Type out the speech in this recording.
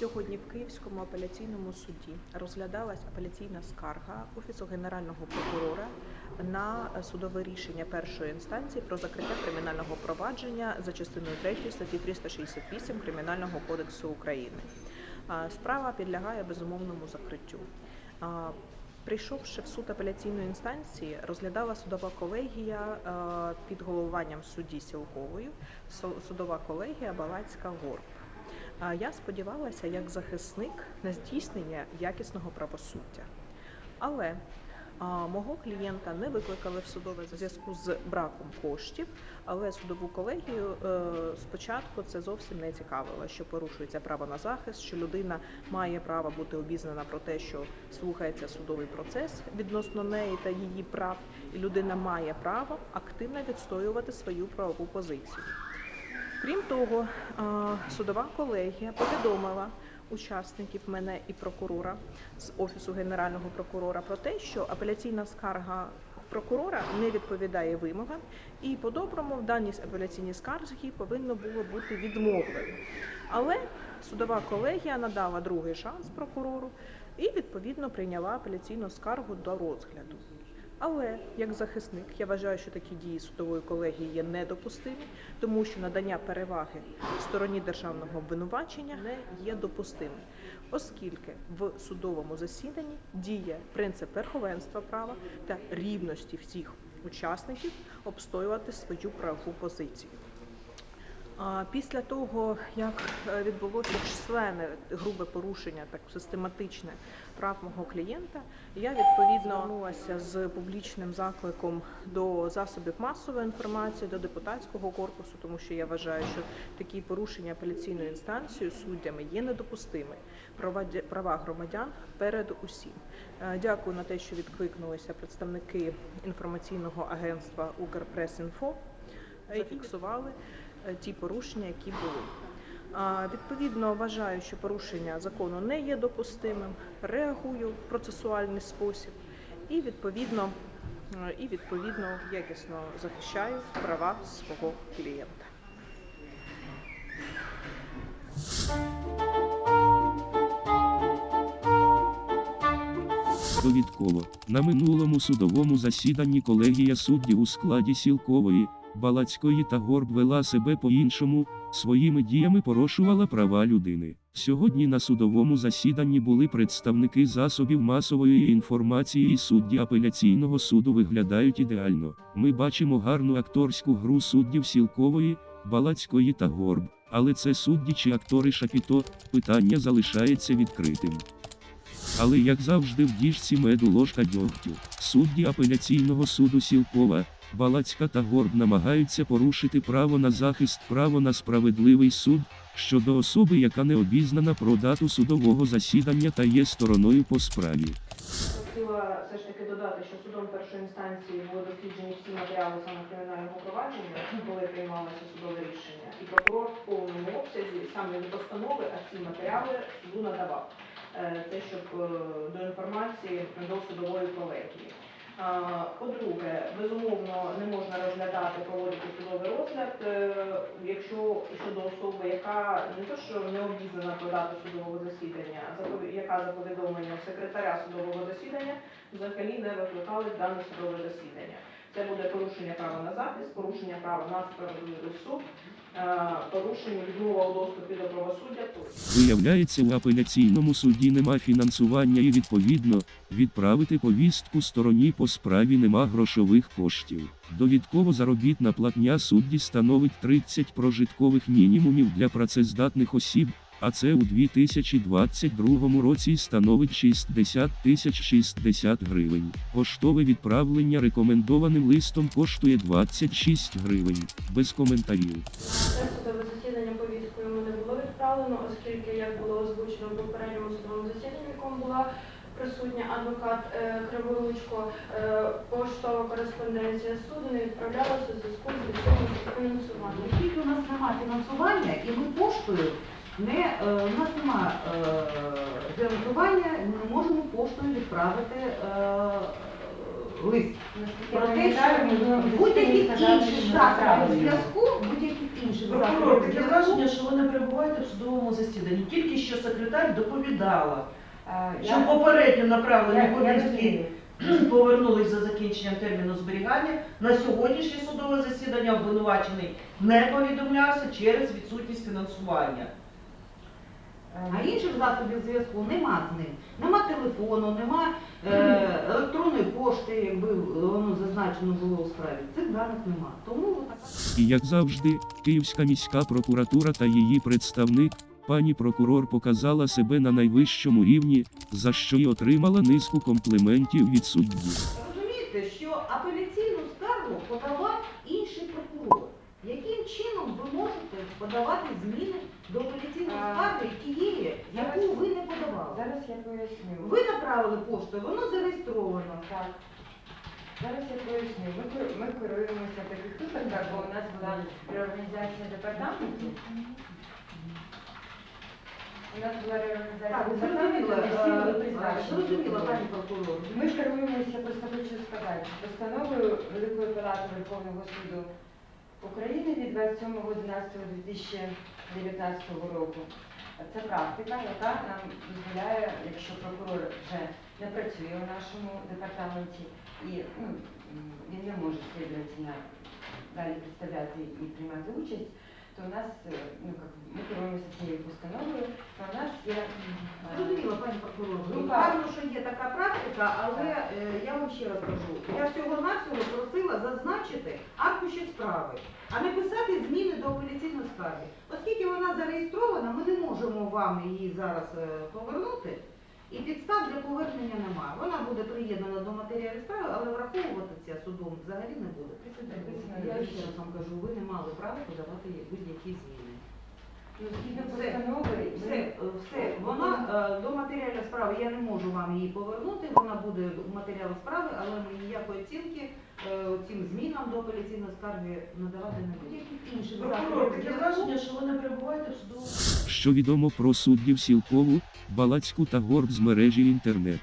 Сьогодні в Київському апеляційному суді розглядалась апеляційна скарга Офісу Генерального прокурора на судове рішення першої інстанції про закриття кримінального провадження за частиною 3 статті 368 Кримінального кодексу України. Справа підлягає безумовному закриттю. Прийшовши в суд апеляційної інстанції, розглядала судова колегія під головуванням судді Сілкової, судова колегія Балацька Горб. Я сподівалася, як захисник, на здійснення якісного правосуддя. Але а, мого клієнта не викликали в судове зв'язку з браком коштів, але судову колегію е, спочатку це зовсім не цікавило, що порушується право на захист, що людина має право бути обізнана про те, що слухається судовий процес відносно неї та її прав, і людина має право активно відстоювати свою правову позицію. Крім того, судова колегія повідомила учасників мене і прокурора з офісу генерального прокурора про те, що апеляційна скарга прокурора не відповідає вимогам, і по-доброму в даній апеляційній скарзі повинно було бути відмовлено. Але судова колегія надала другий шанс прокурору і відповідно прийняла апеляційну скаргу до розгляду. Але як захисник я вважаю, що такі дії судової колегії є недопустимі, тому що надання переваги стороні державного обвинувачення не є допустимим, оскільки в судовому засіданні діє принцип верховенства права та рівності всіх учасників обстоювати свою правову позицію. Після того, як е, відбулося численне грубе порушення, так систематичне прав мого клієнта, я відповідно звернулася з публічним закликом до засобів масової інформації, до депутатського корпусу, тому що я вважаю, що такі порушення апеляційною інстанцією суддями є недопустими. Права права громадян перед усім. Е, Дякую на те, що відкликнулися представники інформаційного агентства Укрпресінфо зафіксували е, ті порушення, які були. Відповідно, вважаю, що порушення закону не є допустимим, реагую в процесуальний спосіб і відповідно, е, і відповідно якісно захищаю права свого клієнта. Довідково на минулому судовому засіданні колегія суддів у складі Сілкової, Балацької та Горб вела себе по-іншому, своїми діями порушувала права людини. Сьогодні на судовому засіданні були представники засобів масової інформації і судді апеляційного суду виглядають ідеально. Ми бачимо гарну акторську гру суддів Сілкової, Балацької та Горб. Але це судді чи актори Шапіто, питання залишається відкритим. Але як завжди в діжці меду ложка дьогтю, судді апеляційного суду Сілкова, Балацька та Горб намагаються порушити право на захист, право на справедливий суд щодо особи, яка не обізнана про дату судового засідання та є стороною по справі. Хотіла все ж таки додати, що судом першої інстанції були досліджені всі матеріали саме кримінального провадження, коли приймалося судове рішення, і прокурор в повному обсязі саме від постанови, а ці матеріали суду надавав. Е, Те, щоб е, до інформації до судової колегії. По-друге, безумовно, не можна розглядати, проводити судовий розгляд, е, якщо щодо особи, яка не то, що не обізнана про дату судового засідання, яка за повідомленням секретаря судового засідання взагалі не викликали дане судове засідання. Це буде порушення права на захист, порушення права на справедливий суд, е, порушення відмова у доступі до правосуддя. Виявляється, у апеляційному суді нема фінансування і відповідно відправити повістку стороні по справі нема грошових коштів. Довідково заробітна платня судді становить 30 прожиткових мінімумів для працездатних осіб, а це у 2022 році становить 60 тисяч 60 гривень. Поштове відправлення рекомендованим листом коштує 26 гривень. Без коментарів. Судове засідання повісткою йому не було відправлено, оскільки, як було озвучено в попередньому судовому засіданні, в якому була присутня адвокат е, Криворучко, е, поштова кореспонденція суду не відправлялася у зв'язку з відсутністю фінансування. Оскільки у нас немає фінансування і ми поштою не, е, у нас немає е, фінансування, ми не можемо поштою відправити е, лист. Про те, що будь-яких інших засобів зв'язку, будь-яких інших Прокурор, таке враження, що ви не перебуваєте в судовому засіданні. Тільки що секретар доповідала, Е, що попередньо направлені повістки повернулись за закінченням терміну зберігання. На сьогоднішнє судове засідання обвинувачений не повідомлявся через відсутність фінансування. А інших засобів зв'язку нема з ним. Нема телефону, нема е, електронної пошти, якби воно зазначено було у справі. Цих даних нема. Тому. І як завжди, Київська міська прокуратура та її представник, пані прокурор показала себе на найвищому рівні, за що й отримала низку компліментів від судді. Розумієте, що апеляційну скаргу подавав інший прокурор. Яким чином ви можете подавати зміни до апеляційної А, скарги тієї, яку зараз- ви не подавали? Зараз я поясню. Ви направили поштою, воно зареєстровано. Так. Зараз я поясню. Ми, кер- ми керуємося в таких випадках, бо у нас була реорганізація департаменту. У нас була реорганізація Так, департаменту, зрозуміло, і всі були е, призначені. зрозуміло, пані прокурор. Ми керуємося, просто хочу сказати, постановою Великої Палати Верховного суду України від 27.11.2019 року. Це практика, яка нам дозволяє, якщо прокурор вже не працює у нашому департаменті і ну, він не може слідувати далі представляти і приймати участь, то у нас е, ну, як, ми керуємося цією постановою, то у нас є е, Зрозуміло, пані прокурор. Ну, Гарно, що є така практика, але е, я вам ще раз кажу, я всього-навсього просила зазначити аркуші справи, а не писати зміни до апеляційної скарги. Оскільки вона зареєстрована, ми не можемо вам її зараз е, повернути, і підстав для повернення немає. Вона буде приєднана до матеріалів справи, але враховуватися судом взагалі не буде. Я ще раз вам кажу, ви не мали права подавати будь-які зміни. ну, Все. Все, все. Вона е, до справи я не можу вам її повернути. Вона буде в матеріалах справи, але ми ніякої оцінки е, цим змінам до апеляційної скарги надавати не будемо. Інших Прокурор, таке враження, що ви не перебуваєте в судовому Що відомо про суддів Сілкову, Балацьку та Горб з мережі інтернет.